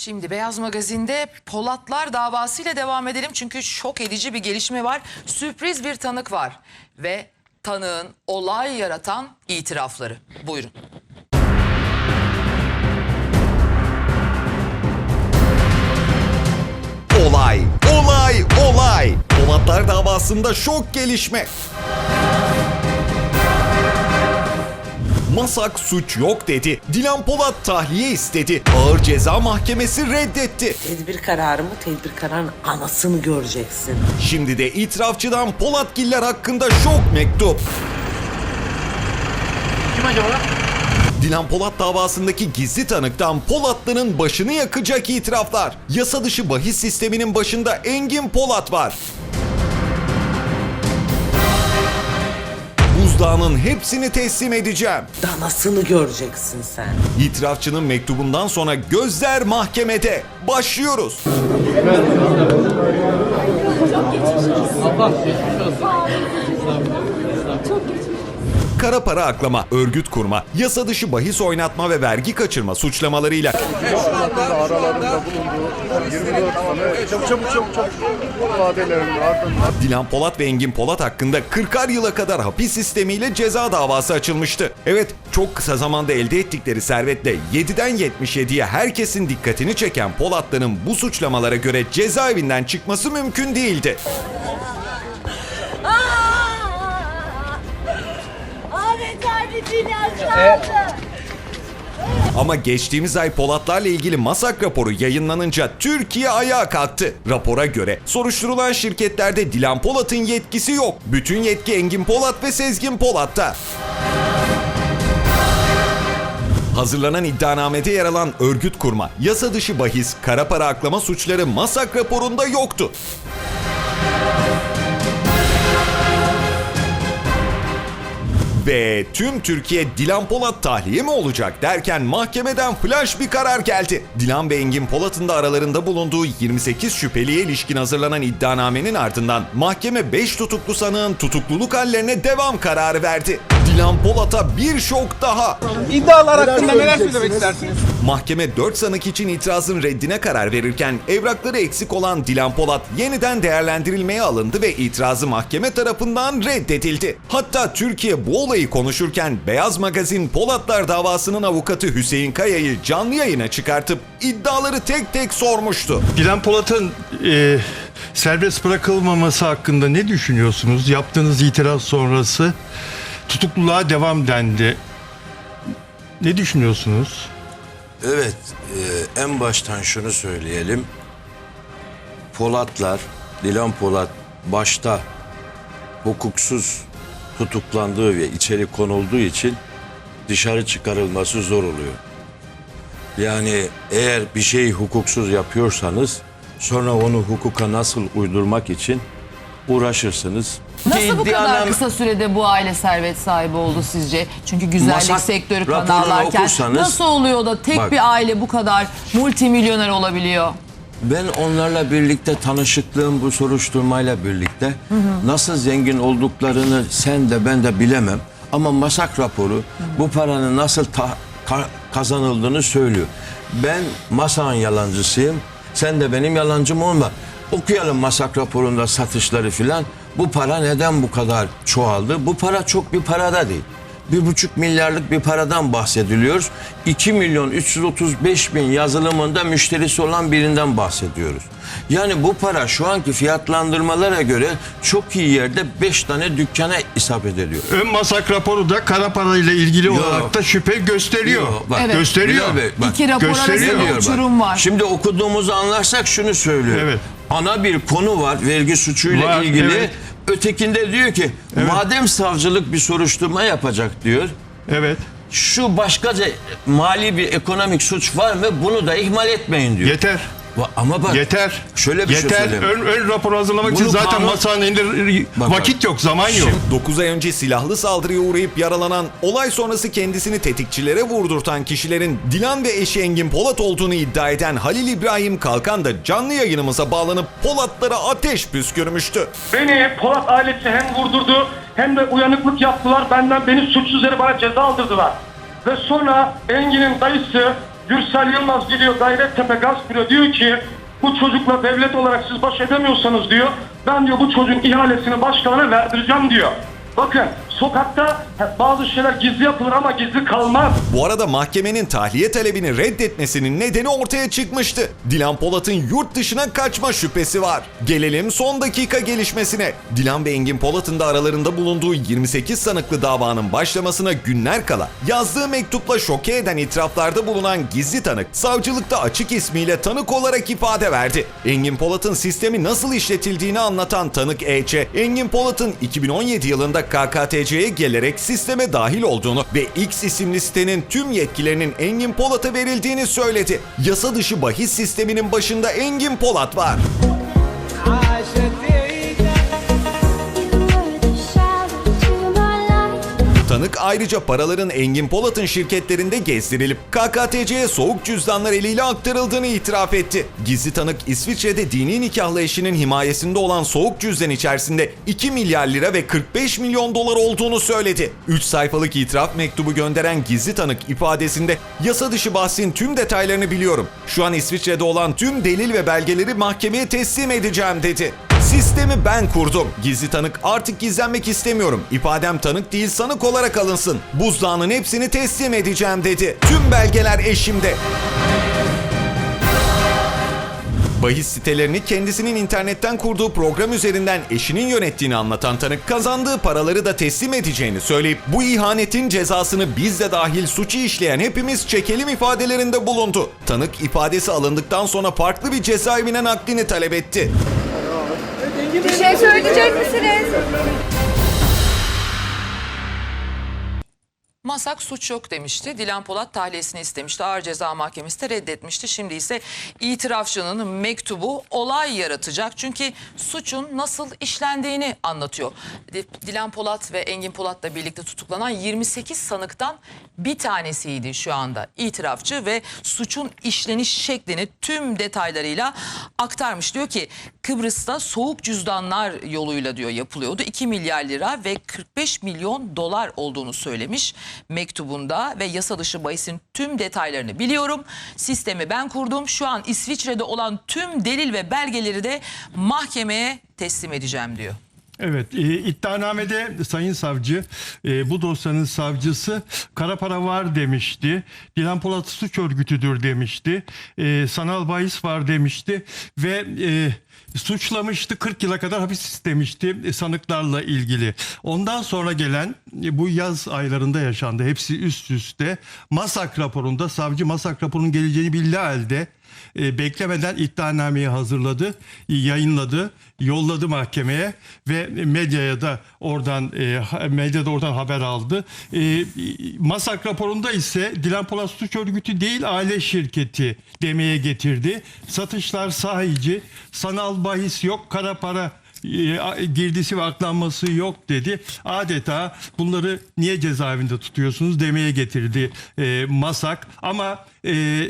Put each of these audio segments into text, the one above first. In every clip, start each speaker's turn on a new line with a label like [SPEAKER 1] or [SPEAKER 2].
[SPEAKER 1] Şimdi Beyaz Magazin'de Polatlar davasıyla devam edelim. Çünkü şok edici bir gelişme var. Sürpriz bir tanık var. Ve tanığın olay yaratan itirafları. Buyurun.
[SPEAKER 2] Olay, olay, olay. Polatlar davasında şok gelişme. Masak suç yok dedi. Dilan Polat tahliye istedi. Ağır ceza mahkemesi reddetti.
[SPEAKER 3] Tedbir kararı mı? Tedbir kararının anasını göreceksin.
[SPEAKER 2] Şimdi de itirafçıdan Polatgiller hakkında şok mektup.
[SPEAKER 4] Kim acaba?
[SPEAKER 2] Dilan Polat davasındaki gizli tanıktan Polatlı'nın başını yakacak itiraflar. Yasa dışı bahis sisteminin başında Engin Polat var. Buzdağının hepsini teslim edeceğim.
[SPEAKER 3] Danasını göreceksin sen.
[SPEAKER 2] İtirafçının mektubundan sonra gözler mahkemede. Başlıyoruz. Kara para aklama, örgüt kurma, yasa dışı bahis oynatma ve vergi kaçırma suçlamalarıyla
[SPEAKER 5] aralarında bulunduğu 24 sene çabuk çabuk çabuk çabuk vadelerinin ardından
[SPEAKER 2] Dilan Polat ve Engin Polat hakkında 40'ar yıla kadar hapis sistemiyle ceza davası açılmıştı. Evet, çok kısa zamanda elde ettikleri servetle 7'den 77'ye herkesin dikkatini çeken Polatların bu suçlamalara göre cezaevinden çıkması mümkün değildi.
[SPEAKER 6] Aşağıda.
[SPEAKER 2] Ama geçtiğimiz ay Polatlarla ilgili masak raporu yayınlanınca Türkiye ayağa kalktı. Rapora göre soruşturulan şirketlerde Dilan Polat'ın yetkisi yok. Bütün yetki Engin Polat ve Sezgin Polat'ta. Hazırlanan iddianamede yer alan örgüt kurma, yasa dışı bahis, kara para aklama suçları masak raporunda yoktu. Ve tüm Türkiye Dilan Polat tahliye mi olacak derken mahkemeden flash bir karar geldi. Dilan ve Engin Polat'ın da aralarında bulunduğu 28 şüpheliye ilişkin hazırlanan iddianamenin ardından mahkeme 5 tutuklu sanığın tutukluluk hallerine devam kararı verdi. Dilan Polat'a bir şok daha.
[SPEAKER 4] İddialar hakkında neler söylemek istersiniz?
[SPEAKER 2] Mahkeme 4 sanık için itirazın reddine karar verirken evrakları eksik olan Dilan Polat yeniden değerlendirilmeye alındı ve itirazı mahkeme tarafından reddedildi. Hatta Türkiye bu olayı konuşurken Beyaz Magazin Polatlar davasının avukatı Hüseyin Kaya'yı canlı yayına çıkartıp iddiaları tek tek sormuştu.
[SPEAKER 7] Dilan Polat'ın e, serbest bırakılmaması hakkında ne düşünüyorsunuz? Yaptığınız itiraz sonrası tutukluluğa devam dendi. Ne düşünüyorsunuz?
[SPEAKER 8] Evet, e, en baştan şunu söyleyelim. Polatlar, Dilan Polat başta hukuksuz tutuklandığı ve içeri konulduğu için dışarı çıkarılması zor oluyor. Yani eğer bir şeyi hukuksuz yapıyorsanız sonra onu hukuka nasıl uydurmak için uğraşırsınız.
[SPEAKER 9] Nasıl bu kadar
[SPEAKER 8] İddianame-
[SPEAKER 9] kısa sürede bu aile servet sahibi oldu sizce? Çünkü güzellik
[SPEAKER 8] Masak
[SPEAKER 9] sektörü kan
[SPEAKER 8] raporunu
[SPEAKER 9] ağlarken
[SPEAKER 8] okursanız-
[SPEAKER 9] nasıl oluyor da tek
[SPEAKER 8] Bak.
[SPEAKER 9] bir aile bu kadar multimilyoner olabiliyor?
[SPEAKER 8] Ben onlarla birlikte tanışıklığım bu soruşturmayla birlikte nasıl zengin olduklarını sen de ben de bilemem. Ama masak raporu bu paranın nasıl ta- ka- kazanıldığını söylüyor. Ben masanın yalancısıyım. Sen de benim yalancım olma. Okuyalım masak raporunda satışları filan. Bu para neden bu kadar çoğaldı? Bu para çok bir para da değil. Bir buçuk milyarlık bir paradan bahsediliyoruz. 2 milyon 335 bin yazılımında müşterisi olan birinden bahsediyoruz. Yani bu para şu anki fiyatlandırmalara göre çok iyi yerde 5 tane dükkana isabet ediyor.
[SPEAKER 7] Ön masak raporu da kara parayla ilgili
[SPEAKER 8] Yok.
[SPEAKER 7] olarak da şüphe gösteriyor.
[SPEAKER 8] Yok, bak,
[SPEAKER 9] Evet.
[SPEAKER 7] Gösteriyor.
[SPEAKER 8] Bilal Bey, bak,
[SPEAKER 9] İki rapor
[SPEAKER 7] gösteriyor.
[SPEAKER 9] arasında
[SPEAKER 8] diyor bak.
[SPEAKER 9] uçurum var.
[SPEAKER 8] Şimdi okuduğumuzu anlarsak şunu söylüyor.
[SPEAKER 7] Evet.
[SPEAKER 8] Ana bir konu var vergi suçuyla
[SPEAKER 7] Var,
[SPEAKER 8] ilgili.
[SPEAKER 7] evet.
[SPEAKER 8] Ötekinde diyor ki madem savcılık bir soruşturma yapacak diyor.
[SPEAKER 7] Evet.
[SPEAKER 8] Şu başkaca mali bir ekonomik suç var mı bunu da ihmal etmeyin diyor.
[SPEAKER 7] Yeter.
[SPEAKER 8] Ama bak
[SPEAKER 7] Yeter.
[SPEAKER 8] şöyle bir şey
[SPEAKER 7] Yeter.
[SPEAKER 8] söyleyeyim.
[SPEAKER 7] ön, ön rapor hazırlamak için
[SPEAKER 8] Bunu
[SPEAKER 7] zaten
[SPEAKER 8] kanun-
[SPEAKER 7] masanın elinde
[SPEAKER 8] Bak,
[SPEAKER 7] vakit yok, zaman yok.
[SPEAKER 2] 9 ay önce silahlı saldırıya uğrayıp yaralanan, olay sonrası kendisini tetikçilere vurdurtan kişilerin Dilan ve eşi Engin Polat olduğunu iddia eden Halil İbrahim Kalkan da canlı yayınımıza bağlanıp Polatlara ateş püskürmüştü.
[SPEAKER 4] Beni Polat ailesi hem vurdurdu hem de uyanıklık yaptılar. Benden beni suçsuz yere bana ceza aldırdılar. Ve sonra Engin'in dayısı Gürsel Yılmaz gidiyor Gayrettepe Gaz Büro diyor ki bu çocukla devlet olarak siz baş edemiyorsanız diyor ben diyor bu çocuğun ihalesini başkalarına verdireceğim diyor. Bakın sokakta bazı şeyler gizli yapılır ama gizli kalmaz.
[SPEAKER 2] Bu arada mahkemenin tahliye talebini reddetmesinin nedeni ortaya çıkmıştı. Dilan Polat'ın yurt dışına kaçma şüphesi var. Gelelim son dakika gelişmesine. Dilan ve Engin Polat'ın da aralarında bulunduğu 28 sanıklı davanın başlamasına günler kala yazdığı mektupla şoke eden itiraflarda bulunan gizli tanık savcılıkta açık ismiyle tanık olarak ifade verdi. Engin Polat'ın sistemi nasıl işletildiğini anlatan tanık E.Ç. Engin Polat'ın 2017 yılında KKTC'ye gelerek sisteme dahil olduğunu ve X isimli sitenin tüm yetkilerinin Engin Polat'a verildiğini söyledi. Yasa dışı bahis sisteminin başında Engin Polat var. Ayrıca paraların Engin Polat'ın şirketlerinde gezdirilip KKTC'ye soğuk cüzdanlar eliyle aktarıldığını itiraf etti. Gizli tanık İsviçre'de dini nikahlı eşinin himayesinde olan soğuk cüzdan içerisinde 2 milyar lira ve 45 milyon dolar olduğunu söyledi. 3 sayfalık itiraf mektubu gönderen gizli tanık ifadesinde yasa dışı bahsin tüm detaylarını biliyorum. Şu an İsviçre'de olan tüm delil ve belgeleri mahkemeye teslim edeceğim dedi. Sistemi ben kurdum. Gizli tanık artık gizlenmek istemiyorum. İfadem tanık değil sanık olarak alınsın. Buzdağının hepsini teslim edeceğim dedi. Tüm belgeler eşimde. Bahis sitelerini kendisinin internetten kurduğu program üzerinden eşinin yönettiğini anlatan tanık kazandığı paraları da teslim edeceğini söyleyip bu ihanetin cezasını biz de dahil suçu işleyen hepimiz çekelim ifadelerinde bulundu. Tanık ifadesi alındıktan sonra farklı bir cezaevine naklini talep etti.
[SPEAKER 6] Bir şey söyleyecek misiniz?
[SPEAKER 1] Masak suç yok demişti. Dilan Polat tahliyesini istemişti. Ağır Ceza Mahkemesi de reddetmişti. Şimdi ise itirafçının mektubu olay yaratacak. Çünkü suçun nasıl işlendiğini anlatıyor. Di- Dilan Polat ve Engin Polat'la birlikte tutuklanan 28 sanıktan bir tanesiydi şu anda itirafçı ve suçun işleniş şeklini tüm detaylarıyla aktarmış. Diyor ki Kıbrıs'ta soğuk cüzdanlar yoluyla diyor yapılıyordu. 2 milyar lira ve 45 milyon dolar olduğunu söylemiş mektubunda ve yasa dışı bahisin tüm detaylarını biliyorum. Sistemi ben kurdum. Şu an İsviçre'de olan tüm delil ve belgeleri de mahkemeye teslim edeceğim diyor.
[SPEAKER 7] Evet, e, iddianamede Sayın Savcı, e, bu dosyanın savcısı kara para var demişti. Dilan Polat suç örgütüdür demişti. E, sanal bahis var demişti ve e, suçlamıştı 40 yıla kadar hapis istemişti e, sanıklarla ilgili. Ondan sonra gelen e, bu yaz aylarında yaşandı. Hepsi üst üste. Masak raporunda savcı Masak raporunun geleceğini bildiği halde e, beklemeden iddianameyi hazırladı, e, yayınladı, yolladı mahkemeye ve medyaya da oradan e, medyada oradan haber aldı. E, Masak raporunda ise Dilan Polat suç örgütü değil aile şirketi demeye getirdi. Satışlar sahici, sanal bahis yok, kara para girdisi ve aklanması yok dedi. Adeta bunları niye cezaevinde tutuyorsunuz demeye getirdi e, Masak. Ama e,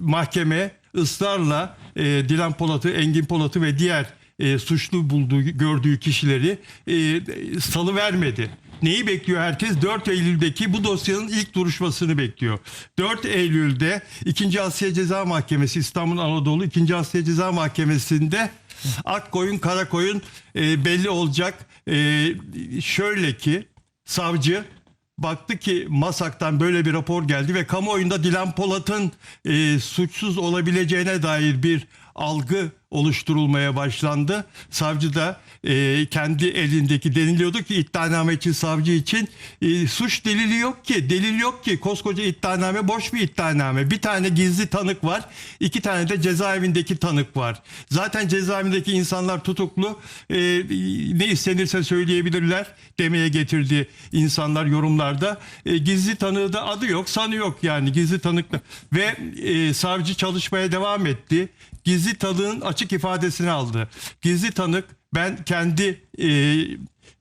[SPEAKER 7] mahkeme ısrarla e, Dilan Polat'ı, Engin Polat'ı ve diğer e, suçlu bulduğu, gördüğü kişileri e, salı vermedi. Neyi bekliyor herkes? 4 Eylül'deki bu dosyanın ilk duruşmasını bekliyor. 4 Eylül'de 2. Asya Ceza Mahkemesi İstanbul Anadolu 2. Asya Ceza Mahkemesi'nde ak koyun kara koyun e, belli olacak. E, şöyle ki savcı baktı ki Masak'tan böyle bir rapor geldi ve kamuoyunda Dilan Polat'ın e, suçsuz olabileceğine dair bir algı oluşturulmaya başlandı. Savcı da e, kendi elindeki deniliyordu ki iddianame için savcı için e, suç delili yok ki delil yok ki koskoca iddianame boş bir iddianame. Bir tane gizli tanık var iki tane de cezaevindeki tanık var. Zaten cezaevindeki insanlar tutuklu e, ne istenirse söyleyebilirler demeye getirdi insanlar yorumlarda. E, gizli tanığı da adı yok sanı yok yani gizli tanık ve e, savcı çalışmaya devam etti gizli tanığın açık ifadesini aldı. Gizli tanık ben kendi e,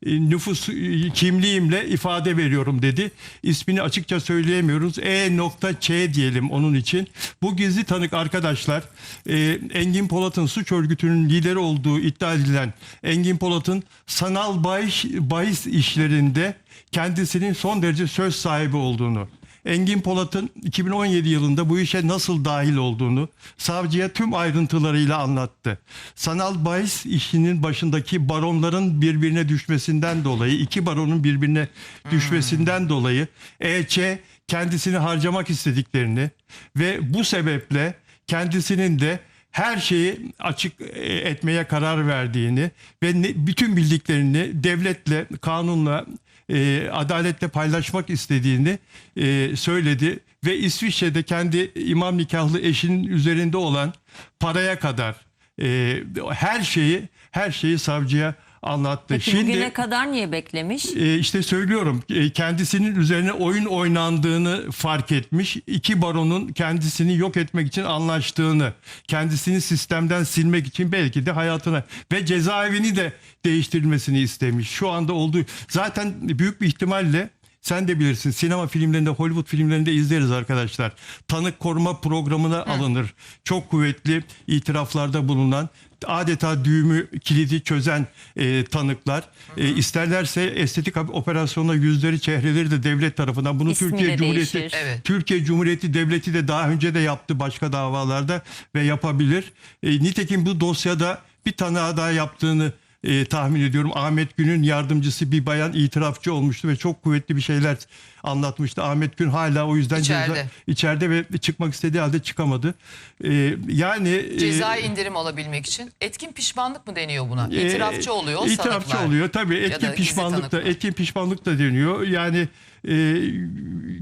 [SPEAKER 7] e, nüfus e, kimliğimle ifade veriyorum dedi. İsmini açıkça söyleyemiyoruz. E nokta Ç diyelim onun için. Bu gizli tanık arkadaşlar e, Engin Polat'ın suç örgütünün lideri olduğu iddia edilen Engin Polat'ın sanal bahis, bahis işlerinde kendisinin son derece söz sahibi olduğunu Engin Polat'ın 2017 yılında bu işe nasıl dahil olduğunu savcıya tüm ayrıntılarıyla anlattı. Sanal bahis işinin başındaki baronların birbirine düşmesinden dolayı, iki baronun birbirine düşmesinden dolayı EÇ kendisini harcamak istediklerini ve bu sebeple kendisinin de her şeyi açık e, etmeye karar verdiğini ve bütün bildiklerini devletle, kanunla, e, adaletle paylaşmak istediğini e, söyledi ve İsviçre'de kendi imam nikahlı eşinin üzerinde olan paraya kadar e, her şeyi her şeyi savcıya anlattı.
[SPEAKER 10] Peki bugüne kadar niye beklemiş?
[SPEAKER 7] E, işte söylüyorum e, kendisinin üzerine oyun oynandığını fark etmiş. İki baronun kendisini yok etmek için anlaştığını, kendisini sistemden silmek için belki de hayatına ve cezaevini de değiştirilmesini istemiş. Şu anda olduğu zaten büyük bir ihtimalle sen de bilirsin sinema filmlerinde Hollywood filmlerinde izleriz arkadaşlar. Tanık koruma programına alınır. Çok kuvvetli itiraflarda bulunan adeta düğümü kilidi çözen e, tanıklar e, isterlerse estetik operasyonla yüzleri çehreleri de devlet tarafından bunu
[SPEAKER 10] İsmi
[SPEAKER 7] Türkiye
[SPEAKER 10] de
[SPEAKER 7] Cumhuriyeti
[SPEAKER 10] değişir.
[SPEAKER 1] Evet.
[SPEAKER 7] Türkiye Cumhuriyeti Devleti de daha önce de yaptı başka davalarda ve yapabilir. E, nitekim bu dosyada bir tanığa daha yaptığını e, tahmin ediyorum. Ahmet Gün'ün yardımcısı bir bayan itirafçı olmuştu ve çok kuvvetli bir şeyler anlatmıştı. Ahmet Gün hala o yüzden
[SPEAKER 1] İçeride.
[SPEAKER 7] ceza- içeride ve çıkmak istediği halde çıkamadı. E, yani e,
[SPEAKER 1] Cezai indirim alabilmek için etkin pişmanlık mı deniyor buna?
[SPEAKER 7] e,
[SPEAKER 1] İtirafçı oluyor
[SPEAKER 7] İtirafçı
[SPEAKER 1] sanıklar.
[SPEAKER 7] oluyor tabii. Etkin pişmanlık da etkin pişmanlık da deniyor. Yani e,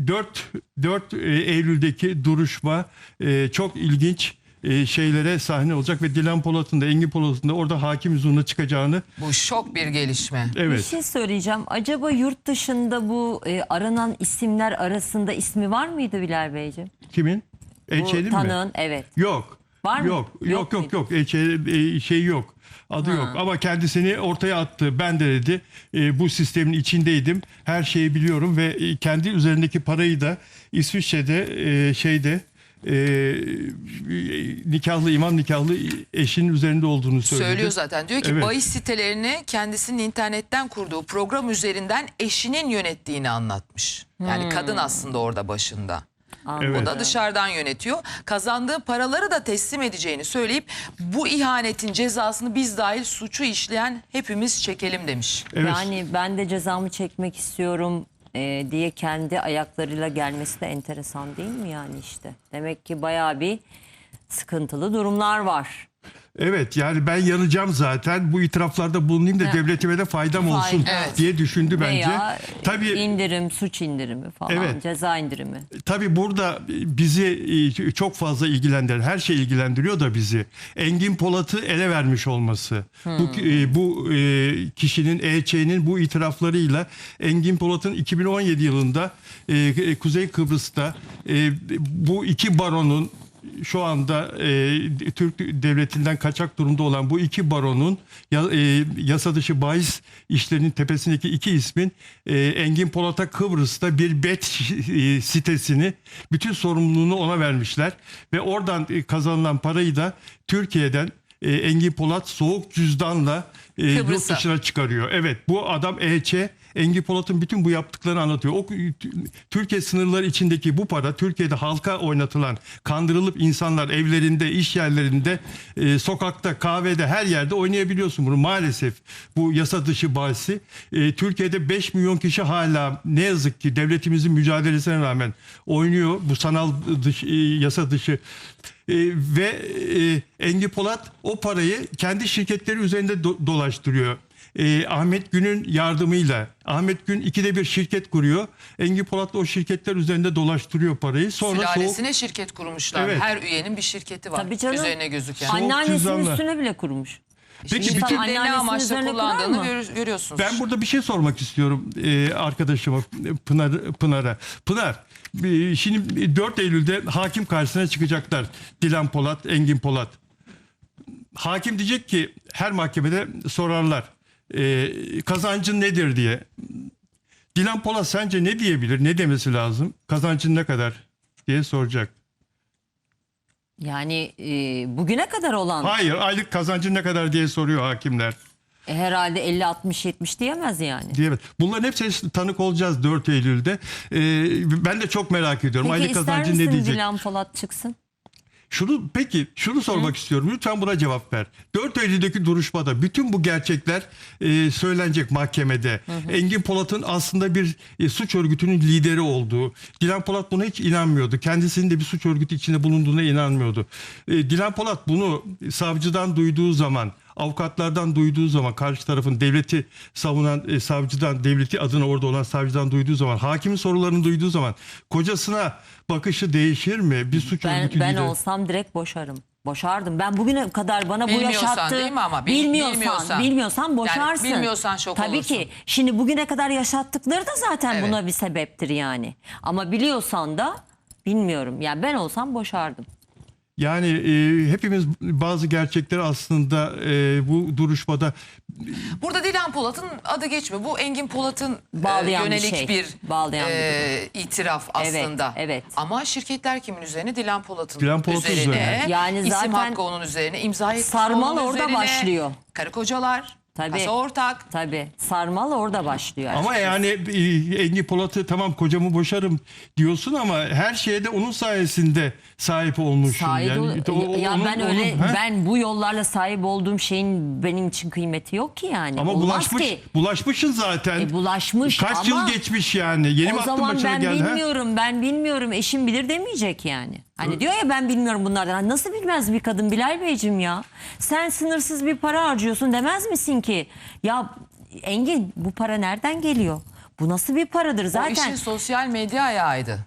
[SPEAKER 7] 4 4 Eylül'deki duruşma e, çok ilginç e, şeylere sahne olacak ve Dilan Polat'ın da Engin Polat'ın da orada hakim huzuruna çıkacağını
[SPEAKER 1] Bu şok bir gelişme.
[SPEAKER 10] Bir
[SPEAKER 7] evet.
[SPEAKER 10] şey söyleyeceğim. Acaba yurt dışında bu e, aranan isimler arasında ismi var mıydı Bilal Beyciğim?
[SPEAKER 7] Kimin?
[SPEAKER 10] Bu
[SPEAKER 7] Elçeli mi?
[SPEAKER 10] tanığın evet.
[SPEAKER 7] Yok.
[SPEAKER 10] Var mı?
[SPEAKER 7] Yok.
[SPEAKER 10] Yok
[SPEAKER 7] Yok yok
[SPEAKER 10] muydu?
[SPEAKER 7] yok. Elçeli, e, şey yok. Adı yok ama kendisini ortaya attı. Ben de dedi e, bu sistemin içindeydim. Her şeyi biliyorum ve e, kendi üzerindeki parayı da İsviçre'de e, şeyde e, nikahlı imam nikahlı eşinin üzerinde olduğunu söyledi.
[SPEAKER 1] Söylüyor zaten. Diyor ki
[SPEAKER 7] Evet.
[SPEAKER 1] bahis sitelerini kendisinin internetten kurduğu program üzerinden eşinin yönettiğini anlatmış. Yani kadın aslında orada başında.
[SPEAKER 7] Evet.
[SPEAKER 1] O da dışarıdan yönetiyor. Kazandığı paraları da teslim edeceğini söyleyip bu ihanetin cezasını biz dahil suçu işleyen hepimiz çekelim demiş.
[SPEAKER 7] Evet.
[SPEAKER 10] Yani ben de cezamı çekmek istiyorum e, diye kendi ayaklarıyla gelmesi de enteresan değil mi yani işte. Demek ki bayağı bir sıkıntılı durumlar var.
[SPEAKER 7] Evet yani ben yanacağım zaten bu itiraflarda bulunayım da devletime de faydam olsun
[SPEAKER 10] Evet.
[SPEAKER 7] diye düşündü bence.
[SPEAKER 10] Veya
[SPEAKER 7] Tabii
[SPEAKER 10] indirim, suç indirimi falan,
[SPEAKER 7] Evet.
[SPEAKER 10] ceza indirimi.
[SPEAKER 7] Tabii burada bizi e, çok fazla ilgilendiren, her şey ilgilendiriyor da bizi. Engin Polat'ı ele vermiş olması. Bu e, bu e, kişinin EÇ'nin bu itiraflarıyla Engin Polat'ın 2017 yılında e, Kuzey Kıbrıs'ta e, bu iki baronun şu anda e, Türk devletinden kaçak durumda olan bu iki baronun ya, e, yasa dışı bahis işlerinin tepesindeki iki ismin e, Engin Polat'a Kıbrıs'ta bir bet e, sitesini bütün sorumluluğunu ona vermişler. Ve oradan e, kazanılan parayı da Türkiye'den e, Engin Polat soğuk cüzdanla e, yurt
[SPEAKER 1] Kıbrıs'a.
[SPEAKER 7] dışına çıkarıyor. Evet bu adam EÇ Engin Polat'ın bütün bu yaptıklarını anlatıyor. O Türkiye sınırları içindeki bu para Türkiye'de halka oynatılan, kandırılıp insanlar evlerinde, iş yerlerinde, e, sokakta, kahvede her yerde oynayabiliyorsun bunu maalesef. Bu yasa dışı bahsi. E, Türkiye'de 5 milyon kişi hala ne yazık ki devletimizin mücadelesine rağmen oynuyor bu sanal dış, e, yasa dışı e, ve e, Engin Polat o parayı kendi şirketleri üzerinde do- dolaştırıyor. E, Ahmet Gün'ün yardımıyla Ahmet Gün ikide bir şirket kuruyor. Engin Polat da o şirketler üzerinde dolaştırıyor parayı. Sonra soğuk
[SPEAKER 1] Sülalesine şirket kurmuşlar.
[SPEAKER 7] Evet.
[SPEAKER 1] Her üyenin bir şirketi var.
[SPEAKER 10] Tabii canım.
[SPEAKER 1] Üzerine gözüken.
[SPEAKER 7] Soğuk
[SPEAKER 10] Anneannesinin
[SPEAKER 7] cüzdanla.
[SPEAKER 10] üstüne bile kurmuş.
[SPEAKER 7] Peki
[SPEAKER 1] İnsan
[SPEAKER 7] bütün-
[SPEAKER 1] ne
[SPEAKER 10] Anneannesinin
[SPEAKER 1] amaçla
[SPEAKER 10] üzerine
[SPEAKER 1] kullandığını
[SPEAKER 10] mı?
[SPEAKER 1] gör- görüyorsunuz.
[SPEAKER 7] Ben burada bir şey sormak istiyorum e, arkadaşıma Pınar Pınar'a. Pınar e, şimdi 4 Eylül'de hakim karşısına çıkacaklar. Dilan Polat, Engin Polat. Hakim diyecek ki her mahkemede sorarlar. E, kazancın nedir diye. Dilan Polat sence ne diyebilir? Ne demesi lazım? Kazancın ne kadar diye soracak.
[SPEAKER 10] Yani e, bugüne kadar olan
[SPEAKER 7] Hayır aylık kazancın ne kadar diye soruyor hakimler.
[SPEAKER 10] E, herhalde 50 60 70 diyemez yani.
[SPEAKER 7] Diyemez. Bunların hepsine tanık olacağız 4 Eylül'de. Ee, ben de çok merak ediyorum.
[SPEAKER 10] Peki
[SPEAKER 7] Ali
[SPEAKER 10] ister
[SPEAKER 7] Kazancı
[SPEAKER 10] misin
[SPEAKER 7] ne diyecek?
[SPEAKER 10] Dilan Polat çıksın?
[SPEAKER 7] Şunu peki şunu sormak istiyorum. Lütfen buna cevap ver. 4 Eylül'deki duruşmada bütün bu gerçekler e, söylenecek mahkemede. Engin Polat'ın aslında bir e, suç örgütünün lideri olduğu. Dilan Polat buna hiç inanmıyordu. Kendisinin de bir suç örgütü içinde bulunduğuna inanmıyordu. E, Dilan Polat bunu savcıdan duyduğu zaman avukatlardan duyduğu zaman karşı tarafın devleti savunan e, savcıdan devleti adına orada olan savcıdan duyduğu zaman hakimin sorularını duyduğu zaman kocasına bakışı değişir mi? Bir suç
[SPEAKER 10] Ben,
[SPEAKER 7] örgütü
[SPEAKER 10] ben
[SPEAKER 7] lideri-
[SPEAKER 10] olsam direkt boşarım. Boşardım. Ben bugüne kadar bana bu
[SPEAKER 1] Bilmiyorsan
[SPEAKER 10] yaşattı.
[SPEAKER 1] değil mi ama? Bil-
[SPEAKER 10] bilmiyorsan,
[SPEAKER 1] bilmiyorsan.
[SPEAKER 10] bilmiyorsan,
[SPEAKER 1] Yani
[SPEAKER 10] boşarsın.
[SPEAKER 1] bilmiyorsan şok
[SPEAKER 10] Tabii
[SPEAKER 1] olursun.
[SPEAKER 10] ki. Şimdi bugüne kadar yaşattıkları da zaten
[SPEAKER 1] Evet.
[SPEAKER 10] buna bir sebeptir yani. Ama biliyorsan da bilmiyorum. Yani ben olsam boşardım.
[SPEAKER 7] Yani e, hepimiz bazı gerçekleri aslında e, bu duruşmada
[SPEAKER 1] Burada Dilan Polat'ın adı geçmiyor. Bu Engin Polat'ın e,
[SPEAKER 10] Bağlayan bir
[SPEAKER 1] yönelik
[SPEAKER 10] şey.
[SPEAKER 1] bir,
[SPEAKER 10] Bağlayan bir
[SPEAKER 1] e, itiraf
[SPEAKER 10] Evet,
[SPEAKER 1] aslında.
[SPEAKER 10] evet.
[SPEAKER 1] Ama şirketler kimin üzerine? Dilan Polat'ın
[SPEAKER 7] Dilan Polat'ın
[SPEAKER 1] üzerine.
[SPEAKER 7] üzerine.
[SPEAKER 10] Yani
[SPEAKER 1] isim
[SPEAKER 10] zaten
[SPEAKER 1] hakkı onun üzerine. imza
[SPEAKER 10] sarmal
[SPEAKER 1] onun
[SPEAKER 10] orada
[SPEAKER 1] üzerine.
[SPEAKER 10] başlıyor.
[SPEAKER 1] Karı kocalar.
[SPEAKER 10] Tabii.
[SPEAKER 1] Kasa ortak.
[SPEAKER 10] Tabii. Sarmal orada başlıyor.
[SPEAKER 7] ama yani e, Engin Polat'ı tamam kocamı boşarım diyorsun ama her şeye de onun sayesinde sahip olmuşsun.
[SPEAKER 10] Sahip
[SPEAKER 7] yani,
[SPEAKER 10] ol-
[SPEAKER 7] o- o-
[SPEAKER 10] ya
[SPEAKER 7] onun-
[SPEAKER 10] ben
[SPEAKER 7] onun-
[SPEAKER 10] öyle
[SPEAKER 7] ha?
[SPEAKER 10] ben bu yollarla sahip olduğum şeyin benim için kıymeti yok ki yani.
[SPEAKER 7] ama
[SPEAKER 10] Olmaz
[SPEAKER 7] bulaşmış
[SPEAKER 10] ki.
[SPEAKER 7] bulaşmışsın zaten.
[SPEAKER 10] E, bulaşmış
[SPEAKER 7] Kaç
[SPEAKER 10] ama
[SPEAKER 7] yıl geçmiş yani? Yeni mi
[SPEAKER 10] o
[SPEAKER 7] aklın
[SPEAKER 10] zaman
[SPEAKER 7] başına
[SPEAKER 10] ben
[SPEAKER 7] geldi? ha?
[SPEAKER 10] bilmiyorum ben bilmiyorum eşim bilir demeyecek yani. Hani diyor ya ben bilmiyorum bunlardan. Hani Nasıl bilmez bir kadın Bilal Beyciğim ya? Sen sınırsız bir para harcıyorsun demez misin ki? Ya Engin bu para nereden geliyor? Bu nasıl bir paradır
[SPEAKER 1] O
[SPEAKER 10] zaten?
[SPEAKER 1] işin sosyal medya ayağıydı.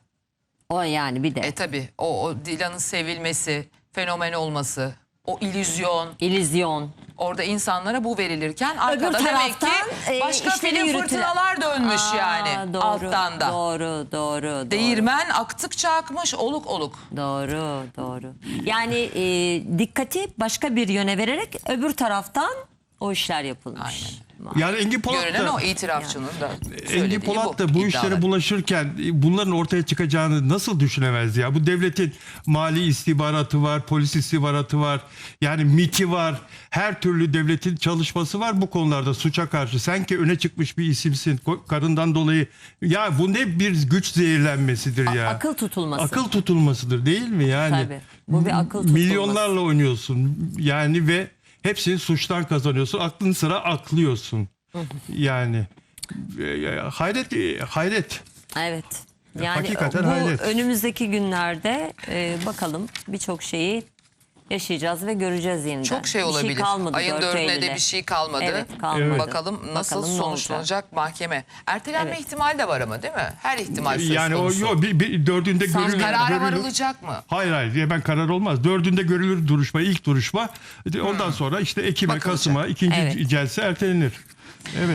[SPEAKER 10] O yani bir de.
[SPEAKER 1] E tabi o, o Dilan'ın sevilmesi, fenomen olması, o illüzyon.
[SPEAKER 10] İllüzyon.
[SPEAKER 1] Orada insanlara bu verilirken arkada demek ki
[SPEAKER 10] e,
[SPEAKER 1] başka film
[SPEAKER 10] yürütülen-
[SPEAKER 1] fırtınalar dönmüş
[SPEAKER 10] Aa,
[SPEAKER 1] yani
[SPEAKER 10] doğru,
[SPEAKER 1] alttan da.
[SPEAKER 10] Doğru, doğru, doğru.
[SPEAKER 1] Değirmen aktıkça akmış oluk oluk.
[SPEAKER 10] Doğru, doğru. Yani e, dikkati başka bir yöne vererek öbür taraftan o işler yapılmış.
[SPEAKER 7] Yani Engin Polat
[SPEAKER 1] Görünen
[SPEAKER 7] da,
[SPEAKER 1] o itirafçının da
[SPEAKER 7] Engin
[SPEAKER 1] söylediği
[SPEAKER 7] Polat
[SPEAKER 1] bu.
[SPEAKER 7] da bu işlere
[SPEAKER 1] iddiaları.
[SPEAKER 7] bulaşırken e, bunların ortaya çıkacağını nasıl düşünemez ya? Bu devletin mali istihbaratı var, polis istihbaratı var, yani MIT'i var. Her türlü devletin çalışması var bu konularda suça karşı. Sen ki öne çıkmış bir isimsin ko- karından dolayı. Ya bu ne bir güç zehirlenmesidir ya.
[SPEAKER 10] akıl tutulması.
[SPEAKER 7] Akıl tutulmasıdır değil mi yani?
[SPEAKER 10] Tabii, bu bir akıl tutulması.
[SPEAKER 7] Milyonlarla oynuyorsun yani ve hepsini suçtan kazanıyorsun. Aklın sıra aklıyorsun. yani e, hayret e, hayret.
[SPEAKER 10] Evet. Yani
[SPEAKER 7] Hakikaten
[SPEAKER 10] bu
[SPEAKER 7] hayret.
[SPEAKER 10] önümüzdeki günlerde e, bakalım birçok şeyi yaşayacağız ve göreceğiz yeniden.
[SPEAKER 1] Çok şey
[SPEAKER 10] Bir
[SPEAKER 1] olabilir.
[SPEAKER 10] kalmadı
[SPEAKER 1] Ayın
[SPEAKER 10] 4
[SPEAKER 1] dördüne de
[SPEAKER 10] Eylül'e.
[SPEAKER 1] bir şey kalmadı.
[SPEAKER 10] Evet kalmadı.
[SPEAKER 1] Bakalım nasıl
[SPEAKER 10] Bakalım
[SPEAKER 1] sonuçlanacak mahkeme. Ertelenme
[SPEAKER 10] Evet.
[SPEAKER 1] ihtimali de var ama değil mi? Her ihtimal söz
[SPEAKER 7] Yani o
[SPEAKER 1] konusu.
[SPEAKER 7] yo, bir, bir dördünde
[SPEAKER 10] Sanki
[SPEAKER 7] görülür.
[SPEAKER 1] Karara
[SPEAKER 7] görülür.
[SPEAKER 1] varılacak mı?
[SPEAKER 7] Hayır hayır diye ben karar olmaz. Dördünde görülür duruşma ilk duruşma. Ondan sonra işte Ekim'e. Kasım'a ikinci
[SPEAKER 10] Evet.
[SPEAKER 7] celse ertelenir. Evet.